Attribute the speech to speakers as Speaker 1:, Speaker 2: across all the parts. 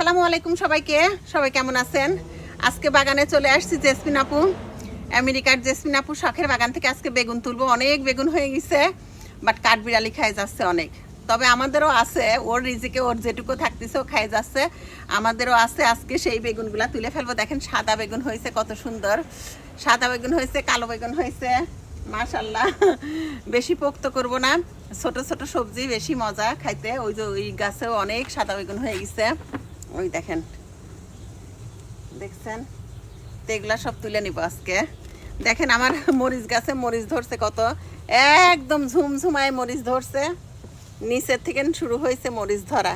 Speaker 1: আসসালামু আলাইকুম সবাইকে। সবাই কেমন আছেন? আজকে বাগানে চলে আসছি জেসমিন আপু। আমেরিকার জেসমিন আপু শখের বাগান থেকে আজকে বেগুন তুলবো। অনেক বেগুন হয়ে গেছে বাট কাঠবিড়ালি খাই যাচ্ছে অনেক। তবে আমাদেরও আছে, ওর রিজিকে ওর যেটুকু থাকতেছে, ও খাই যাচ্ছে। আমাদেরও আছে আজকে সেই বেগুনগুলা তুলে ফেলব। দেখেন সাদা বেগুন হয়েছে, কত সুন্দর। সাদা বেগুন হয়েছে, কালো বেগুন হয়েছে। মাশাল্লাহ বেশি পোক্ত করব না। ছোট ছোট সবজি, বেশি মজা খাইতে। ওই যে ওই গাছেও অনেক সাদা বেগুন হয়ে গেছে। ওই দেখেন। দেখছেন? তো এগুলা সব তুলে নিব আজকে। দেখেন আমার মরিচ গাছে মরিচ ধরছে কত। একদম ঝুমঝুমায় মরিচ ধরছে। নিচের থেকে শুরু হয়েছে মরিচ ধরা।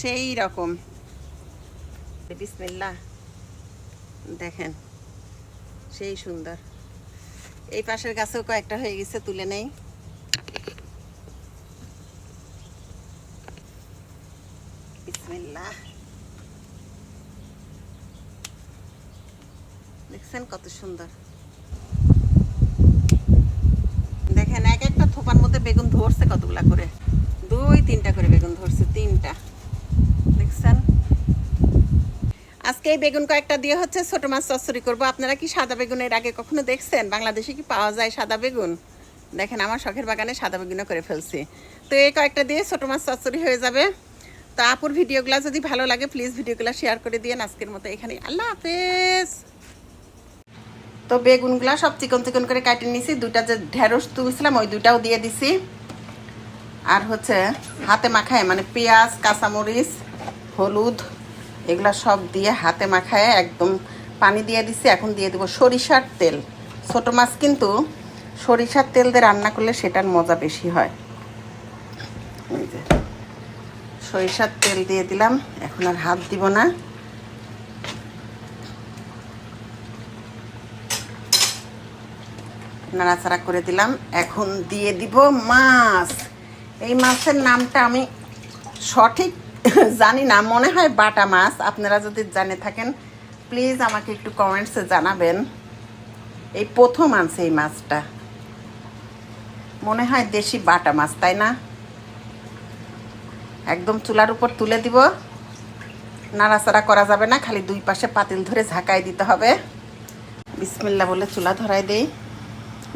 Speaker 1: সেই রকম। বিসমিল্লা। দেখেন, সেই সুন্দর। এই পাশের গাছেও কয়েকটা হয়ে গেছে, তুলে নেই। দেখছেন কত সুন্দর। দেখেন, এক একটা থোপার মধ্যে বেগুন ধরছে কতগুলা করে? দুই, তিনটা করে বেগুন ধরছে, তিনটা। দেখছেন? আজকে এই বেগুন কয়েকটা দিয়ে হচ্ছে ছোট মাছ চচ্চড়ি করব। আপনারা কি সাদা বেগুনের আগে কখনো দেখছেন? বাংলাদেশে কি পাওয়া যায় সাদা বেগুন? দেখেন, আমার শখের বাগানে সাদা বেগুনও করে ফেলছি। তো এই কয়েকটা দিয়ে ছোট মাছ চচ্চড়ি হয়ে যাবে। তো আপুর ভিডিওগুলো যদি ভালো লাগে প্লিজ ভিডিওগুলো শেয়ার করে দিয়ে আজকের মতো এখানে আল্লাহ হাফেজ। তো বেগুনগুলা সব চিকন চিকন করে কাটে নিছি। দুটা যে ঢেঁড়স তুলছিলাম, ওই দুটাও দিয়ে দিছি। আর হচ্ছে হাতে মাখায় মানে পেঁয়াজ, কাঁচামরিচ, হলুদ, এগুলা সব দিয়ে হাতে মাখায় একদম পানি দিয়ে দিছি। এখন দিয়ে দেবো সরিষার তেল। ছোট মাছ কিন্তু সরিষার তেল দিয়ে রান্না করলে সেটার মজা বেশি হয়। সরিষার তেল দিয়ে দিলাম। এখন আর হাত দিব না। নাড়াচাড়া করে দিলাম। এখন দিয়ে দিব মাছ। এই মাছের নামটা আমি সঠিক জানি না, মনে হয় বাটা মাছ। আপনারা যদি জানে থাকেন, প্লিজ আমাকে একটু কমেন্টসে জানাবেন। এই প্রথম আনছে এই মাছটা। মনে হয় দেশি বাটা মাছ, তাই না? একদম চুলার উপর তুলে দিব। নাড়াচাড়া করা যাবে না, খালি দুই পাশে পাতিল ধরে ঝাঁকাই দিতে হবে। বিসমিল্লা বলে চুলা ধরাই দেই।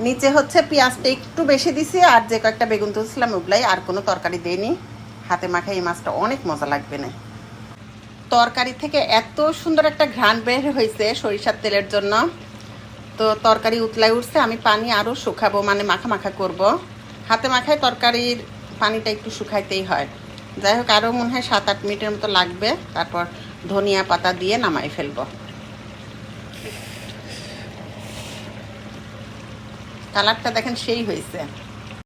Speaker 1: নিচে হচ্ছে পেঁয়াজটা একটু বেশি দিছি, আর যে কয়েকটা বেগুন তুলছিলাম ওগুলাই আর কোনো তরকারি দেইনি। হাতে মাখাই এই মাছটা অনেক মজা লাগবে না। তরকারি থেকে এত সুন্দর একটা ঘ্রাণ বের হয়েছে সরিষার তেলের জন্য। তো তরকারি উতলাই উঠছে, আমি পানি আরও শুকাবো মানে মাখা মাখা করব। হাতে মাখায় তরকারির পানিটা একটু শুকাইতেই হয়। যাই হোক আরও মনে হয় সাত আট মিনিটের মতো লাগবে। তারপর ধনিয়া পাতা দিয়ে নামাই ফেলব। কালারটা দেখেন সেই হয়েছে।